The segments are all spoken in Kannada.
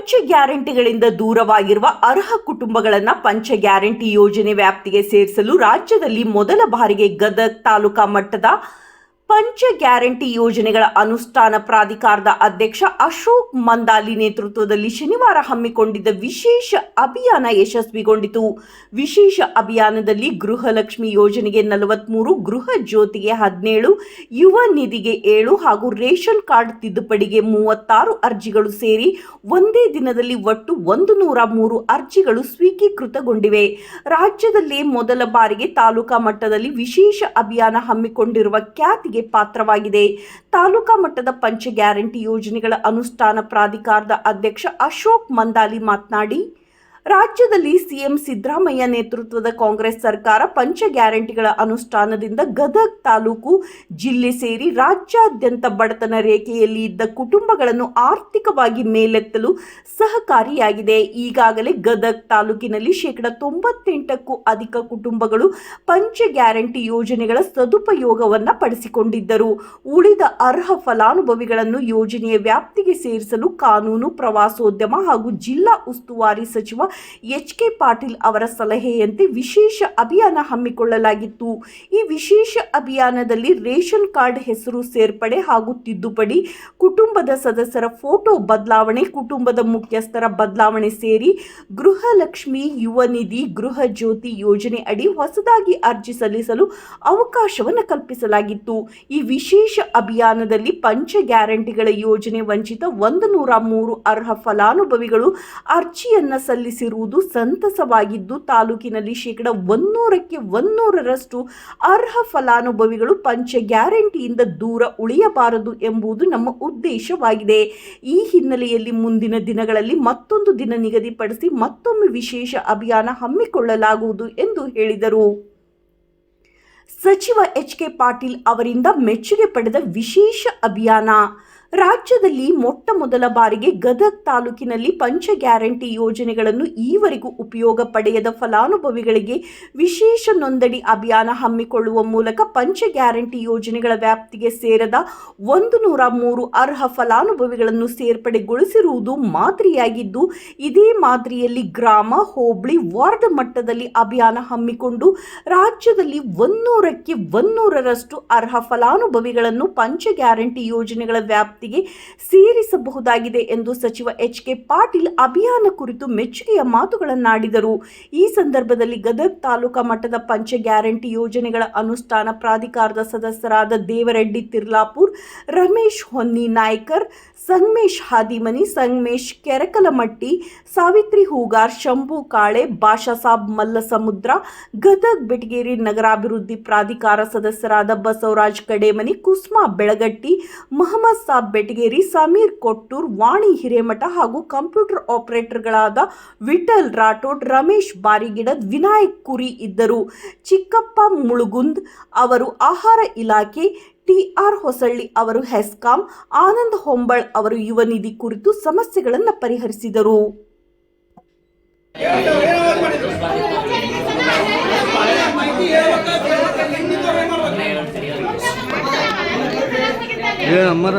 ಪಂಚ ಗ್ಯಾರಂಟಿಗಳಿಂದ ದೂರವಾಗಿರುವ ಅರ್ಹ ಕುಟುಂಬಗಳನ್ನು ಪಂಚ ಗ್ಯಾರಂಟಿ ಯೋಜನೆ ವ್ಯಾಪ್ತಿಗೆ ಸೇರಿಸಲು ರಾಜ್ಯದಲ್ಲಿ ಮೊದಲ ಬಾರಿಗೆ ಗದಗ್ ತಾಲೂಕಾ ಮಟ್ಟದ ಪಂಚ ಗ್ಯಾರಂಟಿ ಯೋಜನೆಗಳ ಅನುಷ್ಠಾನ ಪ್ರಾಧಿಕಾರದ ಅಧ್ಯಕ್ಷ ಅಶೋಕ್ ಮಂದಾಲಿ ನೇತೃತ್ವದಲ್ಲಿ ಶನಿವಾರ ಹಮ್ಮಿಕೊಂಡಿದ್ದ ವಿಶೇಷ ಅಭಿಯಾನ ಯಶಸ್ವಿಗೊಂಡಿತು. ವಿಶೇಷ ಅಭಿಯಾನದಲ್ಲಿ ಗೃಹಲಕ್ಷ್ಮಿ ಯೋಜನೆಗೆ ನಲವತ್ಮೂರು, ಗೃಹ ಜ್ಯೋತಿಗೆ ಹದಿನೇಳು, ಯುವ ನಿಧಿಗೆ ಏಳು ಹಾಗೂ ರೇಷನ್ ಕಾರ್ಡ್ ತಿದ್ದುಪಡಿಗೆ ಮೂವತ್ತಾರು ಅರ್ಜಿಗಳು ಸೇರಿ ಒಂದೇ ದಿನದಲ್ಲಿ ಒಟ್ಟು ಒಂದು ನೂರ ಮೂರು ಅರ್ಜಿಗಳು ಸ್ವೀಕೃತಗೊಂಡಿವೆ. ರಾಜ್ಯದಲ್ಲಿ ಮೊದಲ ಬಾರಿಗೆ ತಾಲೂಕಾ ಮಟ್ಟದಲ್ಲಿ ವಿಶೇಷ ಅಭಿಯಾನ ಹಮ್ಮಿಕೊಂಡಿರುವ ಖ್ಯಾತಿಗೆ ಪಾತ್ರವಾಗಿದೆ. ತಾಲೂಕಾ ಮಟ್ಟದ ಪಂಚ ಗ್ಯಾರಂಟಿ ಯೋಜನೆಗಳ ಅನುಷ್ಠಾನ ಪ್ರಾಧಿಕಾರದ ಅಧ್ಯಕ್ಷ ಅಶೋಕ್ ಮಂದಾಲಿ ಮಾತನಾಡಿ ರಾಜ್ಯದಲ್ಲಿ ಸಿಎಂ ಸಿದ್ದರಾಮಯ್ಯ ನೇತೃತ್ವದ ಕಾಂಗ್ರೆಸ್ ಸರ್ಕಾರ ಪಂಚ ಗ್ಯಾರಂಟಿಗಳ ಅನುಷ್ಠಾನದಿಂದ ಗದಗ್ ತಾಲೂಕು ಜಿಲ್ಲೆ ಸೇರಿ ರಾಜ್ಯಾದ್ಯಂತ ಬಡತನ ರೇಖೆಯಲ್ಲಿ ಇದ್ದ ಕುಟುಂಬಗಳನ್ನು ಆರ್ಥಿಕವಾಗಿ ಮೇಲೆತ್ತಲು ಸಹಕಾರಿಯಾಗಿದೆ. ಈಗಾಗಲೇ ಗದಗ್ ತಾಲೂಕಿನಲ್ಲಿ ಶೇಕಡ ತೊಂಬತ್ತೆಂಟಕ್ಕೂ ಅಧಿಕ ಕುಟುಂಬಗಳು ಪಂಚ ಗ್ಯಾರಂಟಿ ಯೋಜನೆಗಳ ಸದುಪಯೋಗವನ್ನು ಪಡಿಸಿಕೊಂಡಿದ್ದರು. ಉಳಿದ ಅರ್ಹ ಫಲಾನುಭವಿಗಳನ್ನು ಯೋಜನೆಯ ವ್ಯಾಪ್ತಿಗೆ ಸೇರಿಸಲು ಕಾನೂನು ಪ್ರವಾಸೋದ್ಯಮ ಹಾಗೂ ಜಿಲ್ಲಾ ಉಸ್ತುವಾರಿ ಸಚಿವ ಎಚ್ ಕೆ ಪಾಟೀಲ್ ಅವರ ಸಲಹೆಯಂತೆ ವಿಶೇಷ ಅಭಿಯಾನ ಹಮ್ಮಿಕೊಳ್ಳಲಾಗಿತ್ತು. ಈ ವಿಶೇಷ ಅಭಿಯಾನದಲ್ಲಿ ರೇಷನ್ ಕಾರ್ಡ್ ಹೆಸರು ಸೇರ್ಪಡೆ ಹಾಗೂ ತಿದ್ದುಪಡಿ, ಕುಟುಂಬದ ಸದಸ್ಯರ ಫೋಟೋ ಬದಲಾವಣೆ, ಕುಟುಂಬದ ಮುಖ್ಯಸ್ಥರ ಬದಲಾವಣೆ ಸೇರಿ ಗೃಹಲಕ್ಷ್ಮಿ ಯುವ ನಿಧಿ, ಗೃಹ ಜ್ಯೋತಿ ಯೋಜನೆ ಅಡಿ ಹೊಸದಾಗಿ ಅರ್ಜಿ ಸಲ್ಲಿಸಲು ಅವಕಾಶವನ್ನು ಕಲ್ಪಿಸಲಾಗಿತ್ತು. ಈ ವಿಶೇಷ ಅಭಿಯಾನದಲ್ಲಿ ಪಂಚ ಗ್ಯಾರಂಟಿಗಳ ಯೋಜನೆ ವಂಚಿತ ಒಂದು ನೂರ ಮೂರು ಅರ್ಹ ಫಲಾನುಭವಿಗಳು ಅರ್ಜಿಯನ್ನ ಸಲ್ಲಿಸಿರುವುದು ಸಂತಸವಾಗಿದ್ದು ತಾಲೂಕಿನಲ್ಲಿ ಶೇಕಡ ಒನ್ನೂರಕ್ಕೆ ಒನ್ನೂರರಷ್ಟು ಅರ್ಹ ಫಲಾನುಭವಿಗಳು ಪಂಚ ಗ್ಯಾರಂಟಿಯಿಂದ ದೂರ ಉಳಿಯಬಾರದು ಎಂಬುದು ನಮ್ಮ ಉದ್ದೇಶವಾಗಿದೆ. ಈ ಹಿನ್ನೆಲೆಯಲ್ಲಿ ಮುಂದಿನ ದಿನಗಳಲ್ಲಿ ಮತ್ತೊಂದು ದಿನ ನಿಗದಿಪಡಿಸಿ ಮತ್ತೊಮ್ಮೆ ವಿಶೇಷ ಅಭಿಯಾನ ಹಮ್ಮಿಕೊಳ್ಳಲಾಗುವುದು ಎಂದು ಹೇಳಿದರು. ಸಚಿವ ಎಚ್ ಕೆ ಪಾಟೀಲ್ ಅವರಿಂದ ಮೆಚ್ಚುಗೆ ಪಡೆದ ವಿಶೇಷ ಅಭಿಯಾನ ರಾಜ್ಯದಲ್ಲಿ ಮೊಟ್ಟ ಮೊದಲ ಬಾರಿಗೆ ಗದಗ್ ತಾಲೂಕಿನಲ್ಲಿ ಪಂಚ ಗ್ಯಾರಂಟಿ ಯೋಜನೆಗಳನ್ನು ಈವರೆಗೂ ಉಪಯೋಗ ಪಡೆಯದ ಫಲಾನುಭವಿಗಳಿಗೆ ವಿಶೇಷ ನೋಂದಣಿ ಅಭಿಯಾನ ಹಮ್ಮಿಕೊಳ್ಳುವ ಮೂಲಕ ಪಂಚ ಗ್ಯಾರಂಟಿ ಯೋಜನೆಗಳ ವ್ಯಾಪ್ತಿಗೆ ಸೇರದ ಒಂದು ನೂರ ಮೂರು ಅರ್ಹ ಫಲಾನುಭವಿಗಳನ್ನು ಸೇರ್ಪಡೆಗೊಳಿಸಿರುವುದು ಮಾದರಿಯಾಗಿದ್ದು, ಇದೇ ಮಾದರಿಯಲ್ಲಿ ಗ್ರಾಮ, ಹೋಬಳಿ, ವಾರ್ಡ್ ಮಟ್ಟದಲ್ಲಿ ಅಭಿಯಾನ ಹಮ್ಮಿಕೊಂಡು ರಾಜ್ಯದಲ್ಲಿ ಒನ್ನೂರಕ್ಕೆ ಒನ್ನೂರರಷ್ಟು ಅರ್ಹ ಫಲಾನುಭವಿಗಳನ್ನು ಪಂಚ ಗ್ಯಾರಂಟಿ ಯೋಜನೆಗಳ ವ್ಯಾಪ್ತಿಗೆ ಸೇರಿಸಬಹುದಾಗಿದೆ ಎಂದು ಸಚಿವ ಎಚ್ ಕೆ ಪಾಟೀಲ್ ಅಭಿಯಾನ ಕುರಿತು ಮೆಚ್ಚುಗೆಯ ಮಾತುಗಳನ್ನಾಡಿದರು. ಈ ಸಂದರ್ಭದಲ್ಲಿ ಗದಗ್ ತಾಲೂಕಾ ಮಟ್ಟದ ಪಂಚ ಗ್ಯಾರಂಟಿ ಯೋಜನೆಗಳ ಅನುಷ್ಠಾನ ಪ್ರಾಧಿಕಾರದ ಸದಸ್ಯರಾದ ದೇವರೆಡ್ಡಿ ತಿರ್ಲಾಪುರ್, ರಮೇಶ್ ಹೊನ್ನಿ ನಾಯ್ಕರ್, ಸಂಗಮೇಶ್ ಹಾದಿಮನಿ, ಸಂಗಮೇಶ್ ಕೆರಕಲಮಟ್ಟಿ, ಸಾವಿತ್ರಿ ಹೂಗಾರ್, ಶಂಭು ಕಾಳೆ ಬಾಷಾಸಾಬ್ ಮಲ್ಲಸಮುದ್ರ, ಗದಗ್ ಬೆಟಗೇರಿ ನಗರಾಭಿವೃದ್ಧಿ ಪ್ರಾಧಿಕಾರ ಸದಸ್ಯರಾದ ಬಸವರಾಜ್ ಕಡೇಮನಿ, ಕುಸ್ಮಾ ಬೆಳಗಟ್ಟಿ, ಮೊಹಮ್ಮದ್ ಸಾಬ್ ಬೆಟಗೇರಿ ಸಮೀರ್ ಕೊಟ್ಟೂರ್, ವಾಣಿ ಹಿರೇಮಠ ಹಾಗೂ ಕಂಪ್ಯೂಟರ್ ಆಪರೇಟರ್ಗಳಾದ ವಿಠಲ್ ರಾಠೋಡ್, ರಮೇಶ್ ಬಾರಿಗಿಡದ್ ವಿನಾಯಕ್ ಕುರಿ ಇದ್ದರು. ಚಿಕ್ಕಪ್ಪ ಮುಳುಗುಂದ್ ಅವರು ಆಹಾರ ಇಲಾಖೆ, ಟಿಆರ್ ಹೊಸಳ್ಳಿ ಅವರು ಹೆಸ್ಕಾಂ, ಆನಂದ್ ಹೊಂಬಳ್ ಅವರು ಯುವ ನಿಧಿ ಕುರಿತು ಸಮಸ್ಯೆಗಳನ್ನು ಪರಿಹರಿಸಿದರು. ಏನಮ್ಮರ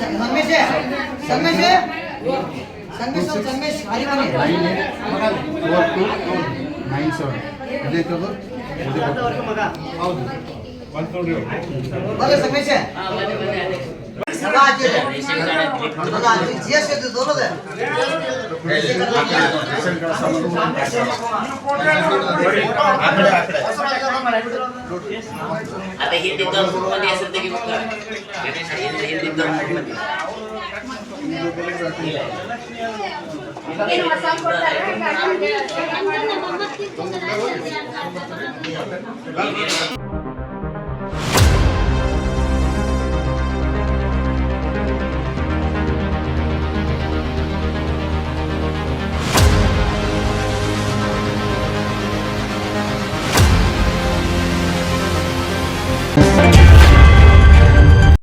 Sangamesh Sangamesh Sangamesh Sangamesh Harimani four two nine seven ಇದೈತದು ಹೌದು. ಬಲ್ಲ ಸಂಗಮೇಶ आता ಹಿಂದಿದ್ದವ್ರು ಮಂದಿ ಹೆಸರು ತೆಗಿಬೇಕು ಹಿಂದಿದ್ದವ್ರು ಮಂದಿ ಕೊಡ್ತಾರೆ.